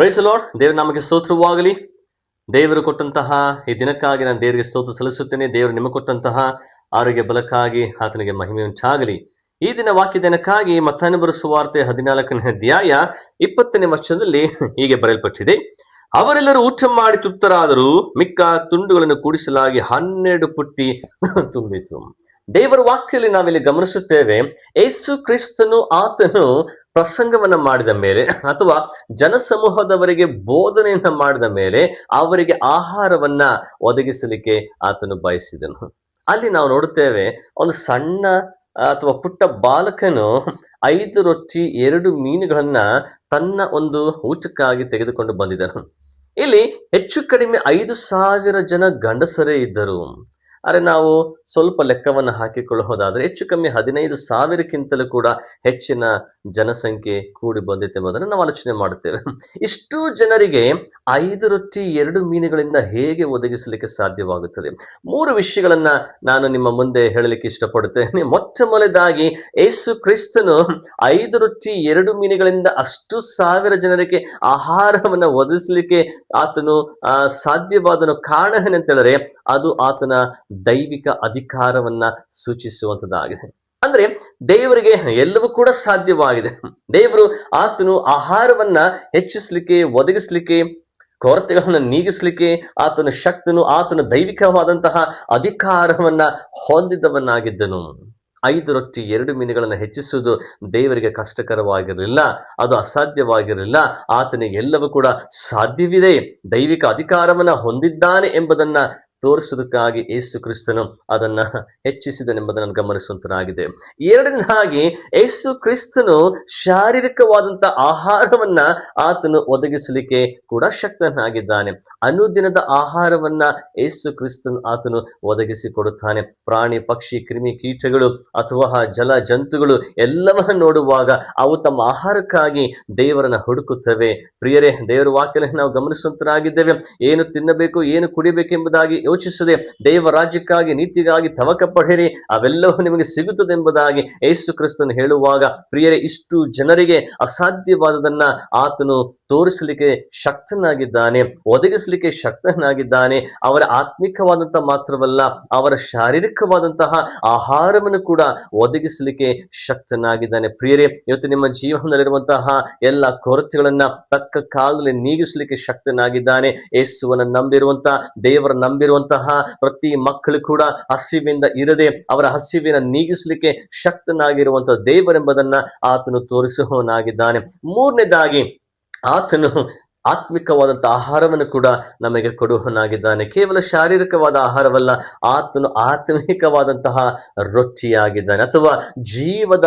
Price lord ದೇವರು ನಮಗೆ ಸ್ತೋತ್ರವಾಗಲಿ. ದೇವರು ಕೊಟ್ಟಂತಹ ಈ ದಿನಕ್ಕಾಗಿ ನಾನು ದೇವರಿಗೆ ಸ್ತೋತ್ರ ಸಲ್ಲಿಸುತ್ತೇನೆ. ದೇವರು ನಿಮಗೆ ಕೊಟ್ಟಂತಹ ಆರೋಗ್ಯ ಬಲಕ್ಕಾಗಿ ಆತನಿಗೆ ಮಹಿಮೆ ಉಂಟಾಗಲಿ. ಈ ದಿನ ವಾಕ್ಯ ದಿನಕ್ಕಾಗಿ ಮತ್ತಾನುಬರ ಸುವಾರ್ತೆ ಹದಿನಾಲ್ಕನೇ ಅಧ್ಯಾಯ ಇಪ್ಪತ್ತನೇ ವರ್ಷದಲ್ಲಿ ಹೀಗೆ ಬರೆಯಲ್ಪಟ್ಟಿದೆ. ಅವರೆಲ್ಲರೂ ಊಟ ಮಾಡಿ ತೃಪ್ತರಾದರೂ ಮಿಕ್ಕ ತುಂಡುಗಳನ್ನು ಕೂಡಿಸಲಾಗಿ ಹನ್ನೆರಡು ಪುಟ್ಟಿ ತುಂಬಿತು. ದೇವರ ವಾಕ್ಯದಲ್ಲಿ ನಾವಿಲ್ಲಿ ಗಮನಿಸುತ್ತೇವೆ ಏಸು ಕ್ರಿಸ್ತನು ಆತನು ಪ್ರಸಂಗವನ್ನ ಮಾಡಿದ ಮೇಲೆ ಅಥವಾ ಜನಸಮೂಹದವರಿಗೆ ಬೋಧನೆಯನ್ನ ಮಾಡಿದ ಮೇಲೆ ಅವರಿಗೆ ಆಹಾರವನ್ನ ಒದಗಿಸಲಿಕ್ಕೆ ಆತನು ಬಯಸಿದನು. ಅಲ್ಲಿ ನಾವು ನೋಡುತ್ತೇವೆ ಒಂದು ಸಣ್ಣ ಅಥವಾ ಪುಟ್ಟ ಬಾಲಕನು ಐದು ರೊಟ್ಟಿ, ಎರಡು ಮೀನುಗಳನ್ನ ತನ್ನ ಒಂದು ಊಟಕ್ಕಾಗಿ ತೆಗೆದುಕೊಂಡು ಬಂದಿದ್ದನು ಇಲ್ಲಿ ಹೆಚ್ಚು ಕಡಿಮೆ ಐದು ಸಾವಿರ ಜನ ಗಂಡಸರೇ ಇದ್ದರು. ಆದರೆ ನಾವು ಸ್ವಲ್ಪ ಲೆಕ್ಕವನ್ನು ಹಾಕಿಕೊಳ್ಳಬಹುದಾದ್ರೆ ಹೆಚ್ಚು ಕಮ್ಮಿ ಹದಿನೈದು ಸಾವಿರಕ್ಕಿಂತಲೂ ಕೂಡ ಹೆಚ್ಚಿನ ಜನಸಂಖ್ಯೆ ಕೂಡಿ ಬಂದಿತ್ತೆಂಬುದನ್ನು ನಾವು ಆಲೋಚನೆ ಮಾಡುತ್ತೇವೆ. ಇಷ್ಟು ಜನರಿಗೆ ಐದು ರೊಟ್ಟಿ, ಎರಡು ಮೀನುಗಳಿಂದ ಹೇಗೆ ಒದಗಿಸಲಿಕ್ಕೆ ಸಾಧ್ಯವಾಗುತ್ತದೆ? ಮೂರು ವಿಷಯಗಳನ್ನ ನಾನು ನಿಮ್ಮ ಮುಂದೆ ಹೇಳಲಿಕ್ಕೆ ಇಷ್ಟಪಡುತ್ತೇನೆ. ಮೊಟ್ಟ ಮೊದಲದಾಗಿ ಏಸು ಕ್ರಿಸ್ತನು ಐದು ರೊಟ್ಟಿ, ಎರಡು ಮೀನುಗಳಿಂದ ಅಷ್ಟು ಸಾವಿರ ಜನರಿಗೆ ಆಹಾರವನ್ನು ಒದಗಿಸಲಿಕ್ಕೆ ಆತನು ಸಾಧ್ಯವಾದನು ಕಾರಣ ಏನಂತ ಹೇಳಿದ್ರೆ ಅದು ಆತನ ದೈವಿಕ ಅಧಿಕಾರವನ್ನ ಸೂಚಿಸುವಂತದ್ದಾಗಿದೆ. ಅಂದ್ರೆ ದೇವರಿಗೆ ಎಲ್ಲವೂ ಕೂಡ ಸಾಧ್ಯವಾಗಿದೆ. ದೇವರು ಆತನು ಆಹಾರವನ್ನ ಹೆಚ್ಚಿಸ್ಲಿಕ್ಕೆ, ಒದಗಿಸ್ಲಿಕ್ಕೆ, ಕೊರತೆಗಳನ್ನು ನೀಗಿಸ್ಲಿಕ್ಕೆ, ಆತನ ಶಕ್ತನು, ಆತನ ದೈವಿಕವಾದಂತಹ ಅಧಿಕಾರವನ್ನ ಹೊಂದಿದವನಾಗಿದ್ದನು. ಐದು ರೊಟ್ಟಿ, ಎರಡು ಮೀನುಗಳನ್ನು ಹೆಚ್ಚಿಸುವುದು ದೇವರಿಗೆ ಕಷ್ಟಕರವಾಗಿರಲಿಲ್ಲ, ಅದು ಅಸಾಧ್ಯವಾಗಿರಲಿಲ್ಲ. ಆತನಿಗೆ ಎಲ್ಲವೂ ಕೂಡ ಸಾಧ್ಯವಿದೆ. ದೈವಿಕ ಅಧಿಕಾರವನ್ನ ಹೊಂದಿದ್ದಾನೆ ಎಂಬುದನ್ನ ತೋರಿಸುವುದಕ್ಕಾಗಿ ಏಸು ಕ್ರಿಸ್ತನು ಅದನ್ನ ಹೆಚ್ಚಿಸಿದನೆಂಬುದನ್ನು ಗಮನಿಸುವಂತನಾಗಿದೆ. ಎರಡನೇದಾಗಿ ಏಸು ಕ್ರಿಸ್ತನು ಶಾರೀರಿಕವಾದಂತ ಆಹಾರವನ್ನ ಆತನು ಒದಗಿಸಲಿಕ್ಕೆ ಕೂಡ ಶಕ್ತನಾಗಿದ್ದಾನೆ. ಅನುದಿನದ ಆಹಾರವನ್ನ ಏಸು ಕ್ರಿಸ್ತನ್ ಆತನು ಒದಗಿಸಿ ಕೊಡುತ್ತಾನೆ ಪ್ರಾಣಿ, ಪಕ್ಷಿ, ಕ್ರಿಮಿ ಕೀಟಗಳು ಅಥವಾ ಜಲ ಜಂತುಗಳು ಎಲ್ಲವನ್ನ ನೋಡುವಾಗ ಅವು ತಮ್ಮ ಆಹಾರಕ್ಕಾಗಿ ದೇವರನ್ನ ಹುಡುಕುತ್ತವೆ. ಪ್ರಿಯರೇ, ದೇವರ ವಾಕ್ಯನ ನಾವು ಗಮನಿಸುವಂತರಾಗಿದ್ದೇವೆ. ಏನು ತಿನ್ನಬೇಕು, ಏನು ಕುಡಿಬೇಕೆಂಬುದಾಗಿ ಯೋಚಿಸದೆ ದೇವ ರಾಜ್ಯಕ್ಕಾಗಿ, ನೀತಿಗಾಗಿ ತವಕ ಪಡೆಯಿರಿ. ಅವೆಲ್ಲವೂ ನಿಮಗೆ ಸಿಗುತ್ತದೆ ಎಂಬುದಾಗಿ ಏಸು ಕ್ರಿಸ್ತನ್ ಹೇಳುವಾಗ, ಪ್ರಿಯರೇ, ಇಷ್ಟು ಜನರಿಗೆ ಅಸಾಧ್ಯವಾದದನ್ನ ಆತನು ತೋರಿಸಲಿಕ್ಕೆ ಶಕ್ತನಾಗಿದ್ದಾನೆ. ಒದಗಿಸಲಿಕ್ಕೆ ಶಕ್ತನಾಗಿದ್ದಾನೆ. ಅವರ ಆತ್ಮಿಕವಾದಂತಹ ಮಾತ್ರವಲ್ಲ, ಅವರ ಶಾರೀರಿಕವಾದಂತಹ ಆಹಾರವನ್ನು ಕೂಡ ಒದಗಿಸಲಿಕ್ಕೆ ಶಕ್ತನಾಗಿದ್ದಾನೆ. ಪ್ರಿಯರೇ, ಇವತ್ತು ನಿಮ್ಮ ಜೀವನದಲ್ಲಿರುವಂತಹ ಎಲ್ಲ ಕೊರತೆಗಳನ್ನ ತಕ್ಕ ಕಾಲದಲ್ಲಿ ನೀಗಿಸಲಿಕ್ಕೆ ಶಕ್ತನಾಗಿದ್ದಾನೆ. ಯೇಸುವನ್ನು ನಂಬಿರುವಂತಹ ದೇವರ ನಂಬಿರುವಂತಹ ಪ್ರತಿ ಮಕ್ಕಳು ಕೂಡ ಹಸಿವಿಂದ ಇರದೆ, ಅವರ ಹಸಿವಿನ ನೀಗಿಸಲಿಕ್ಕೆ ಶಕ್ತನಾಗಿರುವಂತಹ ದೇವರೆಂಬುದನ್ನ ಆತನು ತೋರಿಸುವವನಾಗಿದ್ದಾನೆ. ಮೂರನೇದಾಗಿ, ಆತನು ಆತ್ಮಿಕವಾದಂಥ ಆಹಾರವನ್ನು ಕೂಡ ನಮಗೆ ಕೊಡುವನಾಗಿದ್ದಾನೆ ಕೇವಲ ಶಾರೀರಿಕವಾದ ಆಹಾರವಲ್ಲ ಆತನು ಆತ್ಮಿಕವಾದಂತಹ ರೊಟ್ಟಿಯಾಗಿದ್ದಾನೆ ಅಥವಾ ಜೀವದ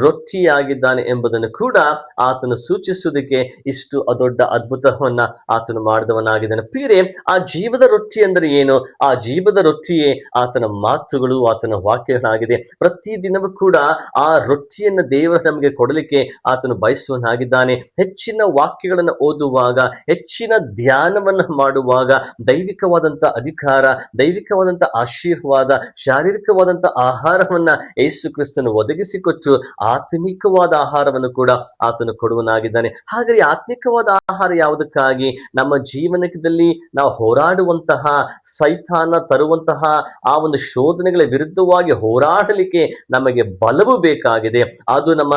ರೊಟ್ಟಿಯಾಗಿದ್ದಾನೆ ಎಂಬುದನ್ನು ಕೂಡ ಆತನು ಸೂಚಿಸುವುದಕ್ಕೆ ಇಷ್ಟು ದೊಡ್ಡ ಅದ್ಭುತವನ್ನ ಆತನು ಮಾಡಿದವನಾಗಿದ್ದಾನೆ. ಪೀರೆ ಆ ಜೀವದ ರೊಟ್ಟಿ ಅಂದರೆ ಏನು? ಆ ಜೀವದ ರೊಟ್ಟಿಯೇ ಆತನ ಮಾತುಗಳು, ಆತನ ವಾಕ್ಯಗಳಾಗಿದೆ. ಪ್ರತಿ ದಿನವೂ ಕೂಡ ಆ ರೊಟ್ಟಿಯನ್ನು ದೇವರು ನಮಗೆ ಕೊಡಲಿಕ್ಕೆ ಆತನು ಬಯಸುವನಾಗಿದ್ದಾನೆ ಹೆಚ್ಚಿನ ವಾಕ್ಯಗಳನ್ನು ಓದುವಾಗ ಹೆಚ್ಚಿನ ಧ್ಯಾನವನ್ನ ಮಾಡುವಾಗ ದೈವಿಕವಾದಂತ ಅಧಿಕಾರ, ದೈವಿಕವಾದಂತ ಆಶೀರ್ವಾದ, ಶಾರೀರಿಕವಾದಂತ ಆಹಾರವನ್ನ ಯೇಸು ಕ್ರಿಸ್ತನು ಒದಗಿಸಿಕೊಟ್ಟು ಆತ್ಮಿಕವಾದ ಆಹಾರವನ್ನು ಕೂಡ ಆತನು ಕೊಡುವನಾಗಿದ್ದಾನೆ. ಹಾಗಾದ್ರೆ ಆತ್ಮಿಕವಾದ ಆಹಾರ ಯಾವುದಕ್ಕಾಗಿ? ನಮ್ಮ ಜೀವನದಲ್ಲಿ ನಾವು ಹೋರಾಡುವಂತಹ, ಸೈತಾನ ತರುವಂತಹ ಆ ಒಂದು ಶೋಧನೆಗಳ ವಿರುದ್ಧವಾಗಿ ಹೋರಾಡಲಿಕ್ಕೆ ನಮಗೆ ಬಲವು ಬೇಕಾಗಿದೆ. ಅದು ನಮ್ಮ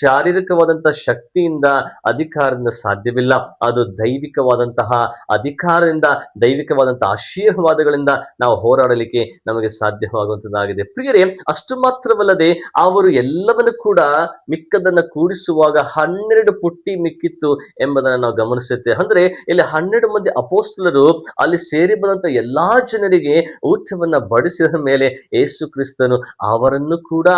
ಶಾರೀರಿಕವಾದಂತಹ ಶಕ್ತಿಯಿಂದ ಅಧಿಕಾರದಿಂದ ಸಾಧ್ಯವಿಲ್ಲ. ಅದು ದೈವಿಕವಾದಂತಹ ಅಧಿಕಾರದಿಂದ, ದೈವಿಕವಾದಂತಹ ಆಶೀರ್ವಾದಗಳಿಂದ ನಾವು ಹೋರಾಡಲಿಕ್ಕೆ ನಮಗೆ ಸಾಧ್ಯವಾಗುವಂತದ್ದಾಗಿದೆ ಪ್ರಿಯರೇ, ಅಷ್ಟು ಮಾತ್ರವಲ್ಲದೆ ಅವರು ಎಲ್ಲವನ್ನು ಕೂಡ ಮಿಕ್ಕದನ್ನ ಕೂಡಿಸುವಾಗ ಹನ್ನೆರಡು ಪುಟ್ಟಿ ಮಿಕ್ಕಿತ್ತು ಎಂಬುದನ್ನು ನಾವು ಗಮನಿಸುತ್ತೇವೆ. ಅಂದ್ರೆ, ಇಲ್ಲಿ ಹನ್ನೆರಡು ಮಂದಿ ಅಪೋಸ್ತಲರು ಅಲ್ಲಿ ಸೇರಿ ಬಂದಂತ ಎಲ್ಲಾ ಜನರಿಗೆ ಊಟವನ್ನ ಬಡಿಸಿದ ಮೇಲೆ ಯೇಸು ಕ್ರಿಸ್ತನು ಅವರನ್ನು ಕೂಡ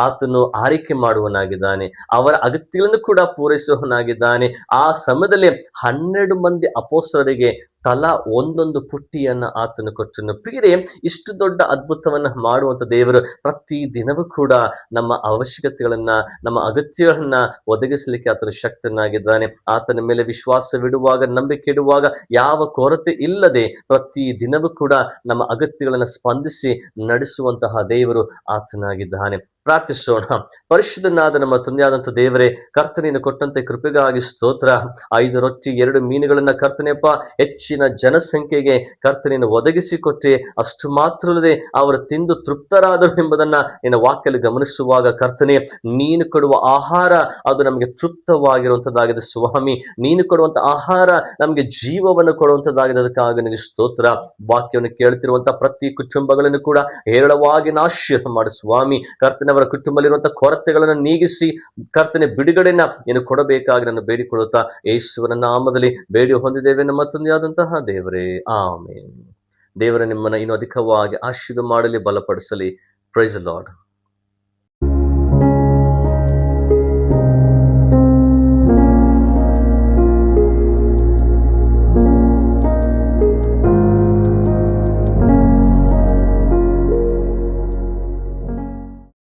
ಆತನು ಆರೈಕೆ ಮಾಡುವನಾಗಿದ್ದಾನೆ, ಅವರ ಅಗತ್ಯಗಳನ್ನು ಕೂಡ ಪೂರೈಸುವವನಾಗಿದ್ದಾನೆ. ಆ ಸಮಯದಲ್ಲಿ ಹನ್ನೆರಡು ಮಂದಿ ಅಪೋಸ್ತಲರಿಗೆ ತಲಾ ಒಂದೊಂದು ಪುಟ್ಟಿಯನ್ನ ಆತನು ಕೊಟ್ಟನು. ಪ್ರಿಯರೇ, ಇಷ್ಟು ದೊಡ್ಡ ಅದ್ಭುತವನ್ನ ಮಾಡುವಂತ ದೇವರು ಪ್ರತಿ ದಿನವೂ ಕೂಡ ನಮ್ಮ ಅವಶ್ಯಕತೆಗಳನ್ನ, ನಮ್ಮ ಅಗತ್ಯಗಳನ್ನ ಒದಗಿಸಲಿಕ್ಕೆ ಆತನು ಶಕ್ತನಾಗಿದ್ದಾನೆ. ಆತನ ಮೇಲೆ ವಿಶ್ವಾಸವಿಡುವಾಗ ನಂಬಿಕೆ ಇಡುವಾಗ ಯಾವ ಕೊರತೆ ಇಲ್ಲದೆ ಪ್ರತಿ ದಿನವೂ ಕೂಡ ನಮ್ಮ ಅಗತ್ಯಗಳನ್ನ ಸ್ಪಂದಿಸಿ ನಡೆಸುವಂತಹ ದೇವರು ಆತನಾಗಿದ್ದಾನೆ. ಪ್ರಾರ್ಥಿಸೋಣ. ಪರಿಶುದ್ಧನಾದ ನಮ್ಮ ತಂದೆಯಾದಂಥ ದೇವರೇ ಕರ್ತನೆಯನ್ನು ಕೊಟ್ಟಂತೆ ಕೃಪೆಗಾಗಿ ಸ್ತೋತ್ರ. ಐದು ರೊಟ್ಟಿ, ಎರಡು ಮೀನುಗಳನ್ನ ಕರ್ತನೆಯಪ್ಪ ಹೆಚ್ಚಿನ ಜನಸಂಖ್ಯೆಗೆ ಕರ್ತನೆಯನ್ನು ಒದಗಿಸಿಕೊಟ್ಟೆ ಅಷ್ಟು ಮಾತ್ರಲ್ಲದೆ ಅವರು ತಿಂದು ತೃಪ್ತರಾದರು ಎಂಬುದನ್ನ ನಿನ್ನ ವಾಕ್ಯಲ್ಲಿ ಗಮನಿಸುವಾಗ ಕರ್ತನೆ, ನೀನು ಕೊಡುವ ಆಹಾರ ಅದು ನಮಗೆ ತೃಪ್ತವಾಗಿರುವಂತದ್ದಾಗಿದೆ ಸ್ವಾಮಿ. ನೀನು ಕೊಡುವಂತ ಆಹಾರ ನಮಗೆ ಜೀವವನ್ನು ಕೊಡುವಂತದ್ದಾಗಿದೆ ಅದಕ್ಕಾಗಿ ನಿನಗೆ ಸ್ತೋತ್ರ. ವಾಕ್ಯವನ್ನು ಕೇಳ್ತಿರುವಂತಹ ಪ್ರತಿ ಕುಟುಂಬಗಳನ್ನು ಕೂಡ ಹೇರಳವಾಗಿ ನಾಶ ಮಾಡು ಸ್ವಾಮಿ ಕರ್ತನವರ ಕುಟುಂಬದಲ್ಲಿರುವಂತಹ ಕೊರತೆಗಳನ್ನು ನೀಗಿಸಿ ಕರ್ತನೆ ಬಿಡುಗಡೆನ ಏನು ಕೊಡಬೇಕಾಗಿ ನಾನು ಬೇಡಿಕೊಳ್ಳುತ್ತಾ ಯೇಸುವನ ನಾಮದಲ್ಲಿ ಬೇಡಿ ಹೊಂದಿದ್ದೇವೆ ನಮ್ಮ ದೇವರೇ, ಆಮೇನ್. ದೇವರ, ನಿಮ್ಮನ್ನ ಇನ್ನು ಅಧಿಕವಾಗಿ ಆಶೀರ್ವಾದ ಮಾಡಲಿ, ಬಲಪಡಿಸಲಿ. Price lord